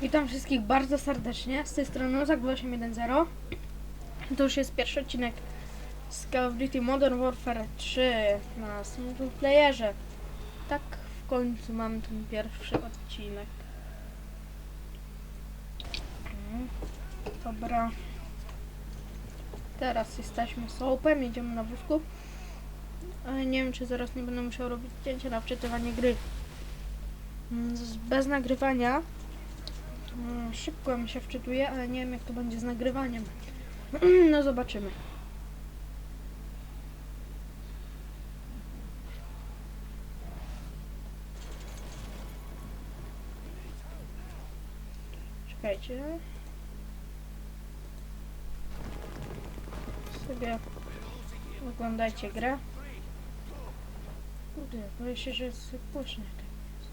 Witam wszystkich bardzo serdecznie. Z tej strony Ozak 810. To już jest pierwszy odcinek z Call of Duty Modern Warfare 3 na single playerze. Tak w końcu mam ten pierwszy odcinek. Mm, Dobra. Teraz jesteśmy z Open, jedziemy na wózku. Ale nie wiem, czy zaraz nie będę musiał robić zdjęcia na wczytywanie gry. Mm, Bez nagrywania Szybko mi się wczytuje, ale nie wiem jak to będzie z nagrywaniem. No zobaczymy. Czekajcie. Sobie oglądajcie grę. Kurde, boję się, że jest głośno. tak jest.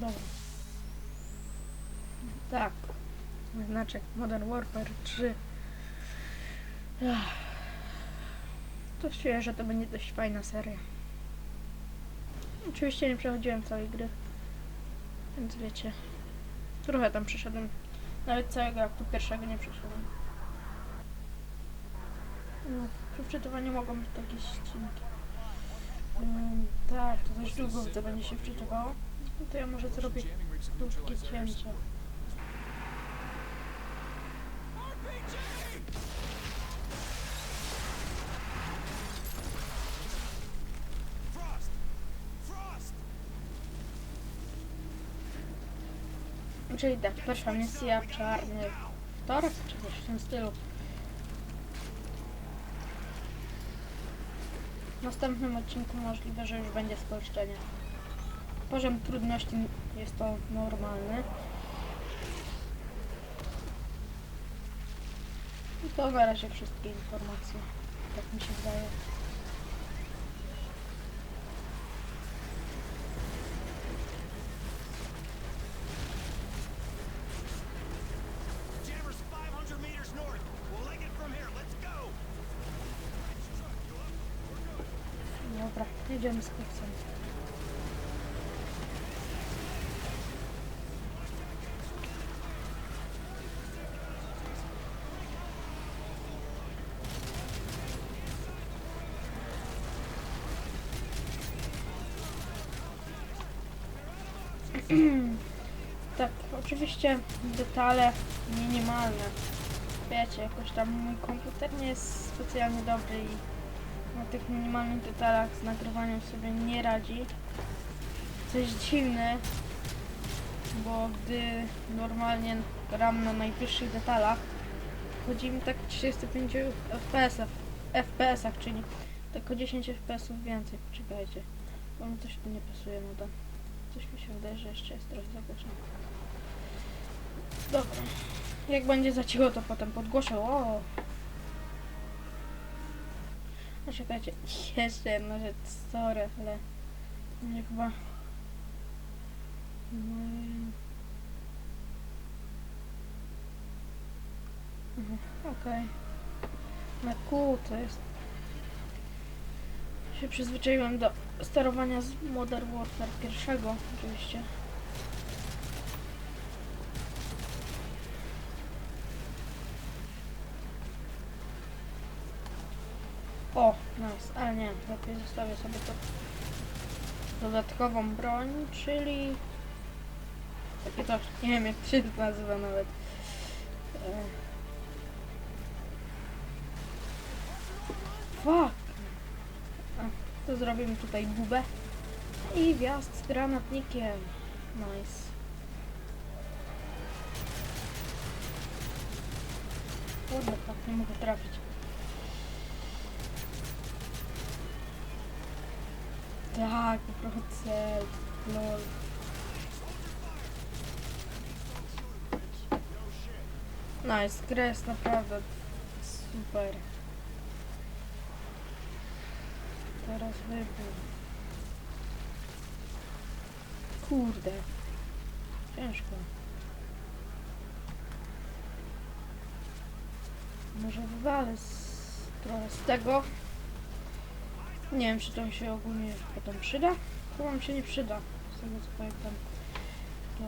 Dobra. Tak. Znaczek Modern Warfare 3. Ach. To czuję, że to będzie dość fajna seria. Oczywiście nie przechodziłem całej gry. Więc wiecie. Trochę tam przeszedłem. Nawet całego aktu pierwszego nie przeszedłem. No, przy wczytywaniu mogą być takie ścinki. Mm, tak, to dość długo to będzie się wczytywało. No to ja może zrobię krótkie cięcie. Czyli tak, pierwsza misja, czarny wtorek, czy coś w tym stylu. W następnym odcinku możliwe, że już będzie spolszczenie. Poziom trudności jest to normalny. I to na razie wszystkie informacje. Tak mi się wydaje. Jammer's 500 meters north. tak, oczywiście detale minimalne. Wiecie, jakoś tam mój komputer nie jest specjalnie dobry i na tych minimalnych detalach z nagrywaniem sobie nie radzi. Coś dziwne, bo gdy normalnie gram na najwyższych detalach, chodzi mi tak 35 FPS-ach, FPS-ach, czyli tak o 10 FPS-ów więcej. Poczekajcie, bo mi coś tu nie pasuje no to Coś mi się wydaje, że jeszcze jest trochę za głośno. Dobra. Jak będzie za cicho, to potem podgłoszę. O! No czekajcie, jeszcze jedna rzecz, sorry, ale nie chyba... No Okej. Na kół to jest... Się przyzwyczaiłem do sterowania z Modern Warfare pierwszego, oczywiście. O, nice, ale nie, lepiej zostawię sobie to dodatkową broń, czyli takie coś, nie wiem jak to się nazywa nawet. E... Fuck! To zrobimy tutaj bubę i wjazd z granatnikiem. Nice. Kurde, tak nie mogę trafić. Tak, trochę cel. Lol. Nice, gra jest naprawdę super. Teraz wybór. Kurde. Ciężko. Może wywalę z, trochę z tego. Nie wiem, czy to mi się ogólnie potem przyda. Chyba mi się nie przyda, z tego co pamiętam. To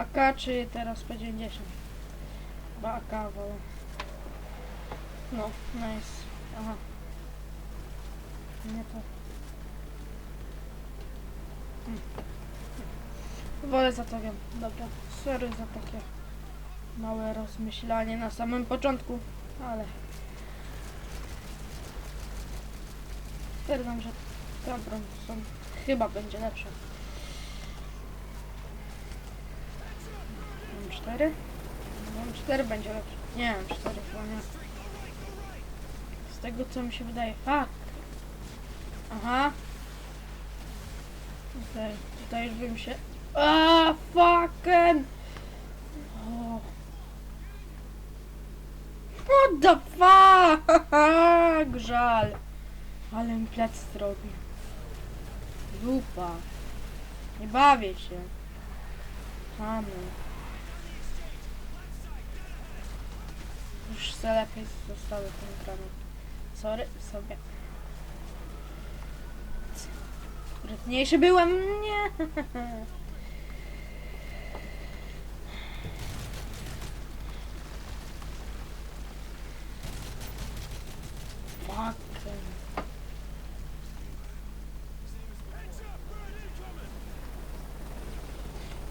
AK czy teraz P90? Chyba AK wolę. No, nice. Aha. Hmm. Wolę za to wiem. Dobra. Sorry za takie małe rozmyślanie na samym początku, ale stwierdzam, że ta broń są, chyba będzie lepsza. M4? M4 będzie lepszy. Nie, M4 chyba nie. Z tego co mi się wydaje. Fuck! Aha. Okej, tutaj już bym się... A fucking! What the fuck? Żal. Ale mi plec zrobił. Dupa. Nie bawię się. Mamy. Już se lepiej zostały ten granat. Sorry, sobie. Sprytniejszy byłem, nie. Fuck.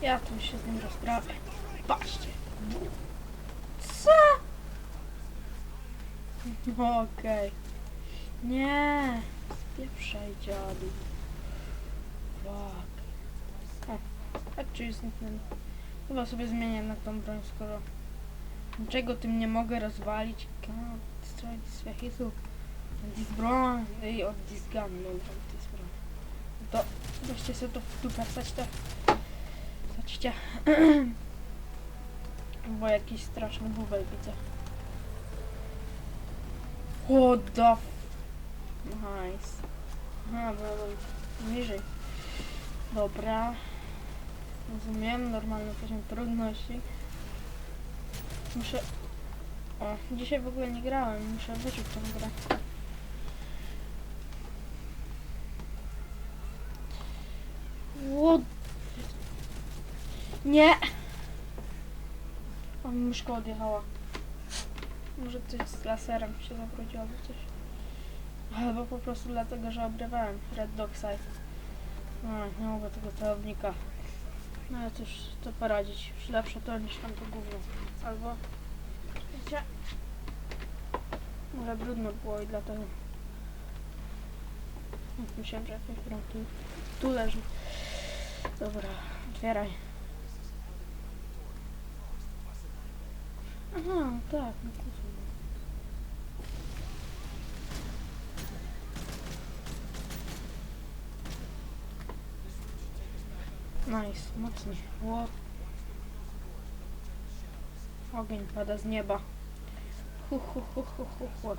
Ja tu się z nim rozprawię. Patrzcie. Co? Okej. Nie. Spieprzaj dziadu. Fuck. O, jest zniknęli? Chyba sobie zmienię na tą broń, skoro niczego tym nie mogę rozwalić. God, destroy this vehicle. This broń. Ej, od this gun, od this broń. To weźcie sobie to w dupę, wsadźcie. Wsadźcie. Bo jakiś straszny bubel widzę. What the f... Nice. Aha, bo niżej. Dobra. Rozumiem, normalny poziom trudności. Muszę... O, dzisiaj w ogóle nie grałem, muszę wyczuć tą grę. What? Nie! O, mi myszka odjechała. Może coś z laserem się zawróciło coś. Albo po prostu dlatego, że obrywałem Red Dog Side. A, nie mogę tego celownika. No ale cóż, to poradzić. Już lepsze to niż tam to gówno. Albo... Wiecie? Może brudno było i dlatego... Myślałem, że jakaś broń tu, tu leży. Dobra, otwieraj. Aha, tak, no to sobie. Nice, mocny. Ło. Ogień pada z nieba. Hu, hu, hu, hu, hu, hu.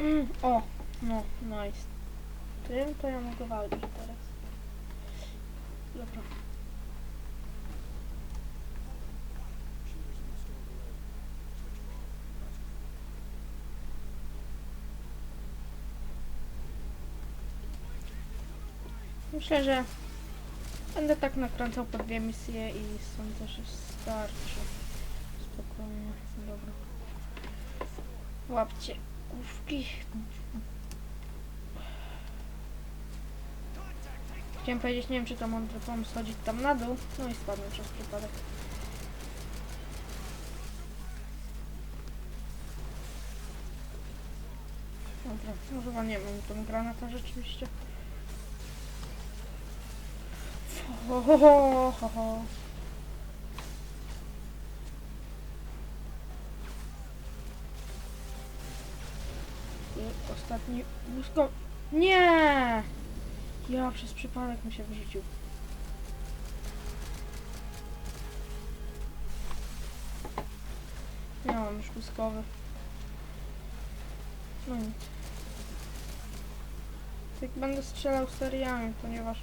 Mm, O, no, nice. Tym to ja mogę walczyć teraz. Dobra. Myślę, że będę tak nakręcał po dwie misje i sądzę, że starczy. Spokojnie, dobra. Łapcie główki. Chciałem powiedzieć, nie wiem czy to mądry pomysł chodzić tam na dół, no i spadłem przez przypadek. Dobra, może chyba nie mam tą granata rzeczywiście. I Ostatni błysko... Nie! Ja przez przypadek mi się wyrzucił. Nie mam już błyskowy. No nic. Tak będę strzelał seriami, ponieważ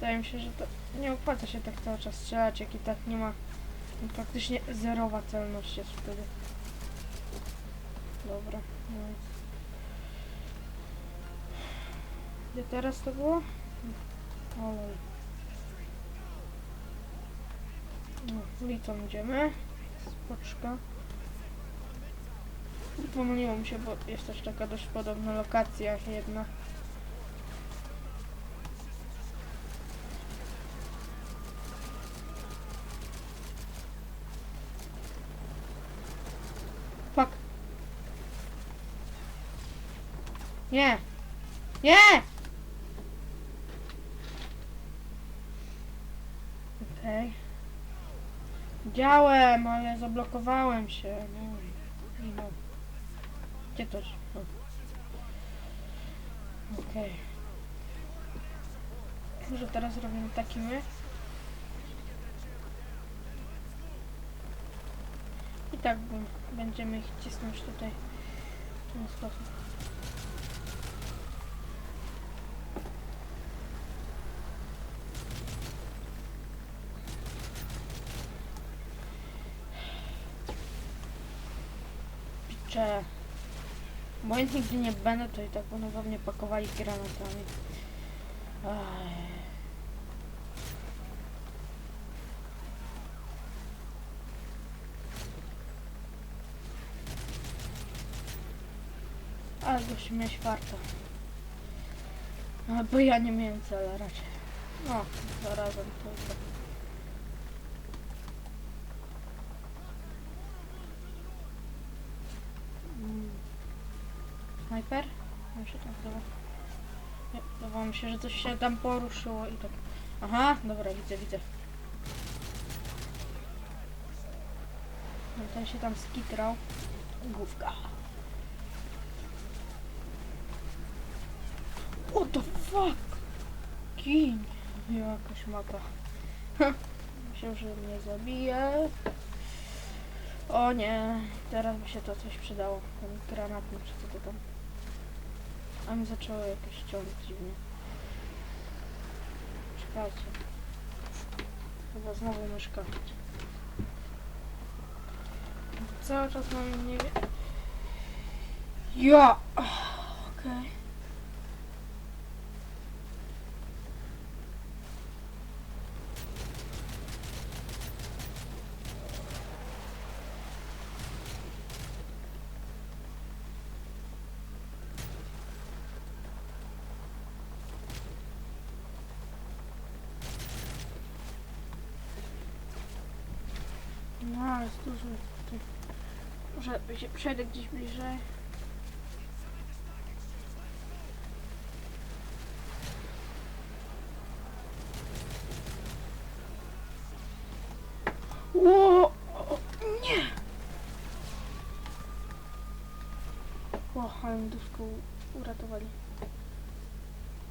wydaje mi się, że to nie opłaca się tak cały czas strzelać, jak i tak nie ma no, praktycznie zerowa celność jest wtedy. Dobra, no. Gdzie teraz to było? O, lol. No, ulicą idziemy. Spoczka. Pomyliłam się, bo jest też taka dość podobna lokacja jedna. Fuck. Nie! Nie! Okej. Działałem, ale zablokowałem się. No no. Gdzie to? się- o. Okej. Może teraz robimy taki my. I tak będziemy ich cisnąć tutaj w ten sposób. Picze. Bo ja nigdy nie będę, to i tak będą we mnie pakowali granatami. Aj. Ale gościu miałeś warto. No, bo ja nie miałem cela raczej. No, zarazem to i tak. Mm. Snajper? On się. Nie, Wydawało mi się, że coś się tam poruszyło i tak. Aha, dobra, widzę, widzę. No, ten się tam skitrał. Główka. What the fuck? Gin. Jakaś mapa. Myślę, że mnie zabije. O nie, teraz by się to coś przydało. Ten granatnik czy co to tam. A mi zaczęło jakieś ciąć dziwnie. Czekajcie. Chyba znowu myszka. Cały czas mam nie wiem. Ja! Okej. No, jest dużo tutaj. Może się przejdę gdzieś bliżej. Ło! Nie! O, ale duszko uratowali.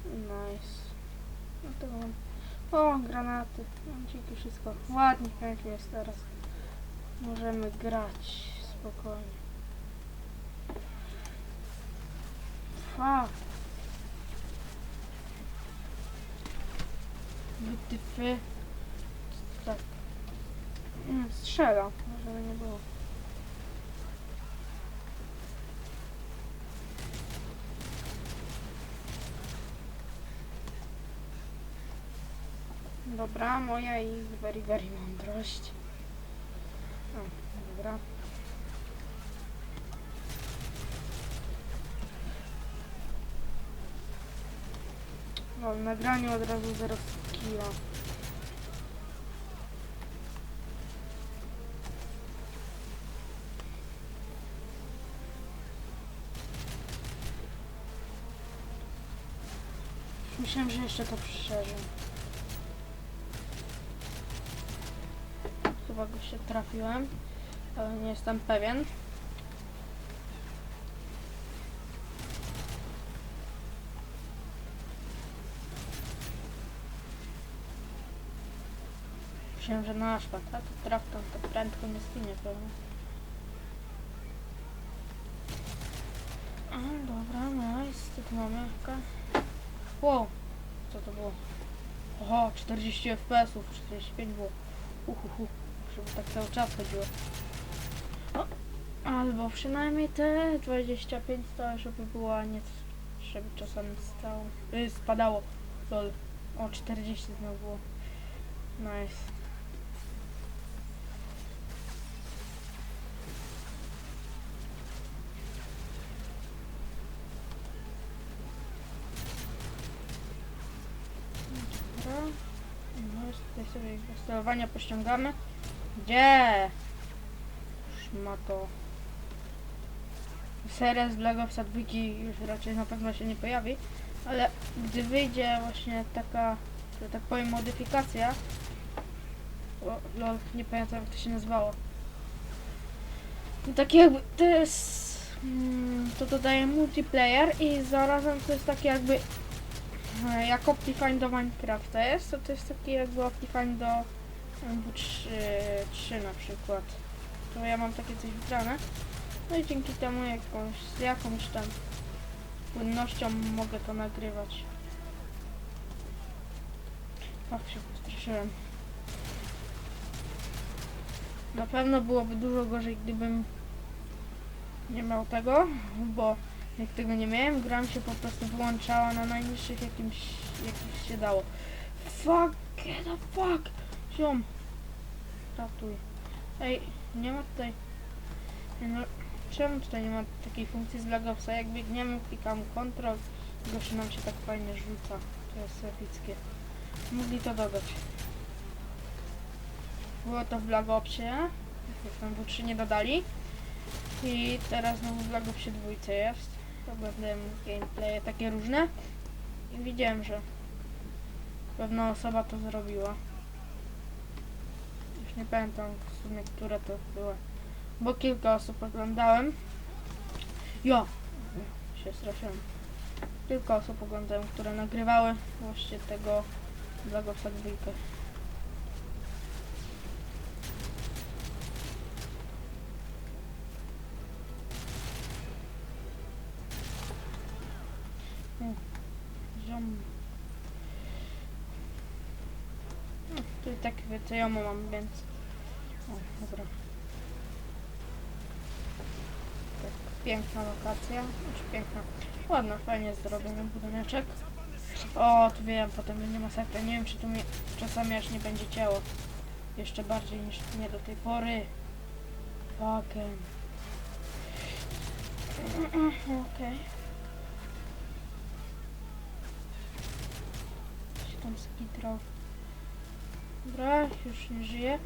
Nice. No to mam. O, granaty. Mam dzięki wszystko. Ładnie, pięknie jest teraz. Możemy grać spokojnie. Fuck. Wytyfy. Tak. Mm, Strzela, żeby nie było. Dobra, moja i very, very mądrość. Dobra. No, w nagraniu od razu 0 kilo. Myślałem, że jeszcze to przeżyję. Chyba go się trafiłem, ale nie jestem pewien. Myślałem, że na szpat, a to traf tam tak prędko nie skinie pewnie. A, dobra, nice. Co tu mamy? Jaka? Wow, co to było? Oho, 40 FPS-ów, 45 było. Uhuhu, żeby tak cały czas chodziło. Albo przynajmniej te 25 to żeby było, a nie żeby czasami stało, y, spadało. Lol. O, 40 znowu było. Nice. No, tutaj sobie sterowania pościągamy. Gdzie? Ma to. Seria z Black Opsa 2 już raczej na pewno się nie pojawi, ale gdy wyjdzie właśnie taka, że tak powiem, modyfikacja, o, lol, nie pamiętam jak to się nazywało. Takie jakby, to jest, mm, to dodaje multiplayer i zarazem to jest takie jakby, e, jak Optifine do Minecrafta jest, to to jest taki jakby Optifine do MW3 3 na przykład. To ja mam takie coś wybrane. No i dzięki temu jakąś, z jakąś tam płynnością mogę to nagrywać. Ach, się postraszyłem. Na pewno byłoby dużo gorzej, gdybym nie miał tego, bo jak tego nie miałem, gra mi się po prostu wyłączała na najniższych jakimś, jakimś się dało. Fuck, get the fuck! Ziom! Ratuj. Ej, nie ma tutaj... No, czemu tutaj nie ma takiej funkcji z Lagopsa? Jak biegniemy, klikamy Ctrl, gościu nam się tak fajnie rzuca. To jest epickie. Mogli to dodać. Było to w Blagopsie, jak tam W3 nie dodali. I teraz znowu w Blagopsie dwójce jest. Oglądałem gameplaye takie różne. I widziałem, że pewna osoba to zrobiła. Już nie pamiętam w sumie, które to były. Bo kilka osób oglądałem. Jo! Się straszyłem. Kilka osób oglądałem, które nagrywały właśnie tego Black Opsa 2. O, Ziom. No, tu i tak więcej jomu mam, więc... O, dobra. Tak, piękna lokacja. Znaczy piękna. Ładna, fajnie zrobiony budyneczek. O, tu wiem, potem będzie masakra. Nie wiem, czy tu mnie czasami aż nie będzie ciało. Jeszcze bardziej niż nie do tej pory. Fucking. Okej. Się tam skitrał. Dobra, już nie żyje.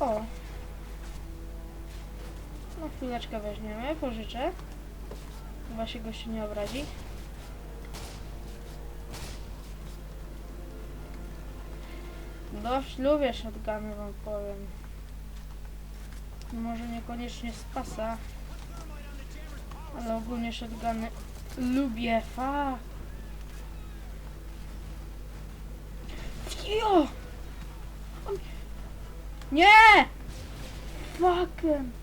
O. No chwileczkę weźmiemy, pożyczę. Chyba się gościu nie obrazi. Dość lubię shotguny, wam powiem. Może niekoniecznie z pasa, ale ogólnie shotguny lubię. Fa. Jo! Nie! Fucking!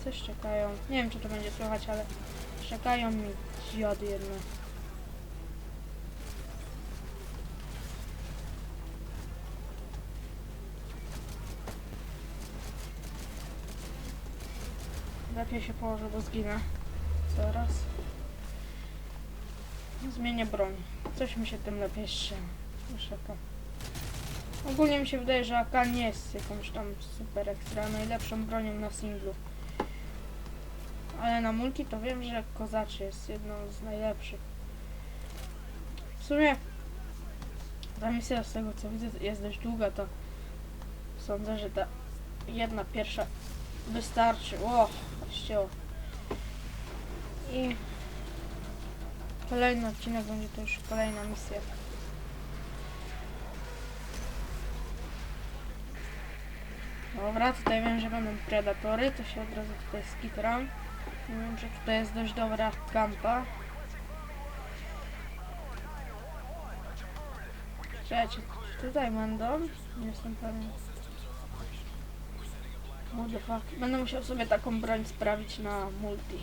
Wszyscy szczekają. Nie wiem, czy to będzie słychać, ale szczekają mi dziody jedne. Lepiej się położę, bo zginę. Zaraz. Zmienię broń. Coś mi się tym lepiej. Niż AK. Ogólnie mi się wydaje, że AK nie jest jakąś tam super ekstra najlepszą bronią na singlu. Ale na multi to wiem, że kozaczy jest jedną z najlepszych. W sumie ta misja z tego co widzę jest dość długa, to sądzę, że ta jedna pierwsza wystarczy. O, ścięło. I kolejny odcinek będzie to już kolejna misja. Dobra, tutaj wiem, że będą predatory, to się od razu tutaj skitram. Wiem, że tutaj jest dość dobra kampa. Czekajcie, tutaj będą? Nie jestem pewien. What the fuck. Będę musiał sobie taką broń sprawić na multi.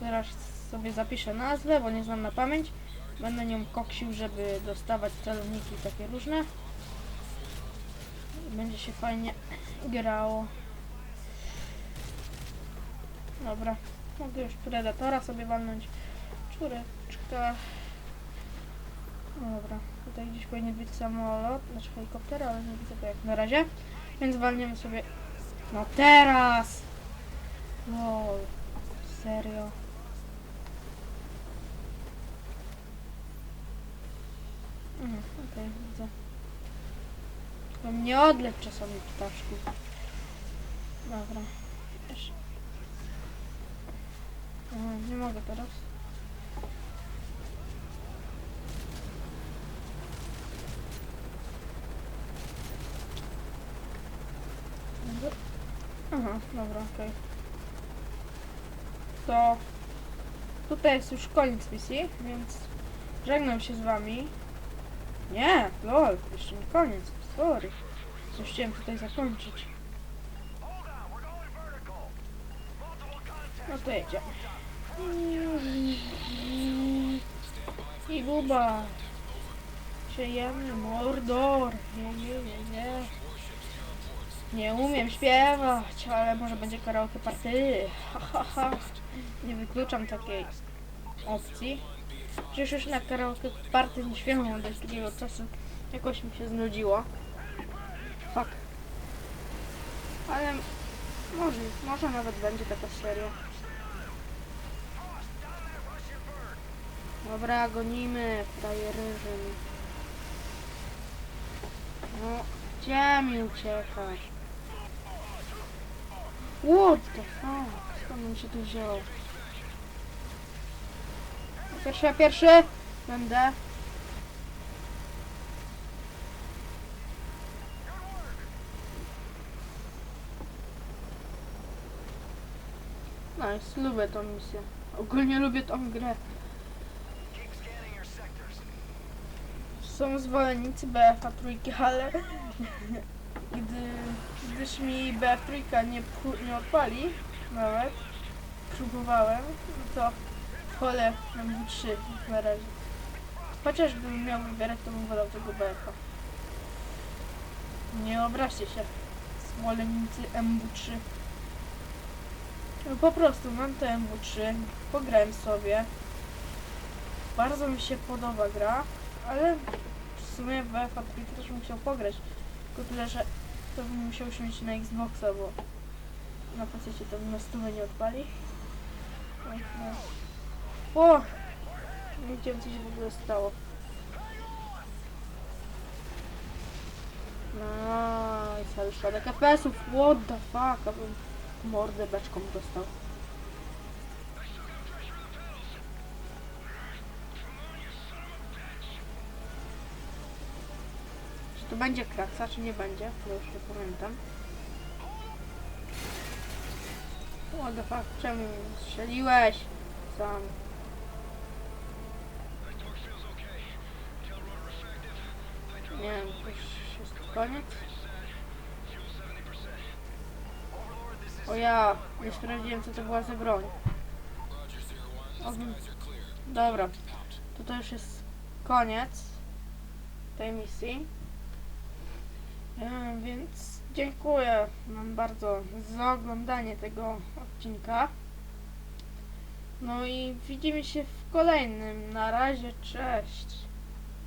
Teraz sobie zapiszę nazwę, bo nie znam na pamięć. Będę nią koksił, żeby dostawać celowniki takie różne. Będzie się fajnie grało. Dobra. mogę już Predatora sobie walnąć. Czureczka. No dobra, tutaj gdzieś powinien być samolot, znaczy helikopter, ale nie widzę go jak na razie. Więc walniemy sobie... No teraz! Lol, serio. Mhm, okej, widzę. Tylko mnie odleć czasami ptaszku. Dobra. Jeszcze. Nie mogę teraz. Aha, dobra, okej. To tutaj jest już koniec misji, więc żegnam się z wami. Nie, lol, jeszcze nie koniec, sorry. Coś chciałem tutaj zakończyć. No to jedziemy. I buba. Siejemy Mordor. Nie, nie, nie, nie. Nie umiem śpiewać, ale może będzie karaoke party. Nie wykluczam takiej opcji. Przecież już na karaoke party nie śpiewam od długiego czasu. Jakoś mi się znudziło. Fuck. Ale może, może nawet będzie taka seria. Dobra, gonimy frajeryżym. No, gdzie mi uciekasz? What the fuck? Skąd on się tu wziął? Pierwszy, ja pierwszy! Będę. Nice, lubię tą misję. Ogólnie lubię tą grę. Są zwolennicy BF-a trójki, ale gdy, gdyż mi BF trójka nie, nie odpali nawet, próbowałem, to wolę MW3 na razie. Chociażbym miał wybierać, to bym wolał tego BF-a. Nie obraźcie się, zwolennicy MW3. No po prostu mam to MW3, pograłem sobie. Bardzo mi się podoba gra, ale sumie w BFA też bym chciał pograć. Tylko tyle, że to bym musiał usiąść na Xboxa, bo na PC to na stówę nie odpali. Oj, no. O! Nie wiedziałem co się w ogóle stało. Nice, ale spadek FPS-ów, what the fuck, abym mordę beczką dostał. To będzie kraksa, czy nie będzie? Bo już nie pamiętam. What the fuck, czemu strzeliłeś? Sam. Nie wiem, już jest koniec? O ja, nie sprawdziłem co to była za broń. Obym... Dobra, to to już jest koniec tej misji. Więc dziękuję Wam bardzo za oglądanie tego odcinka. No i widzimy się w kolejnym. Na razie, cześć.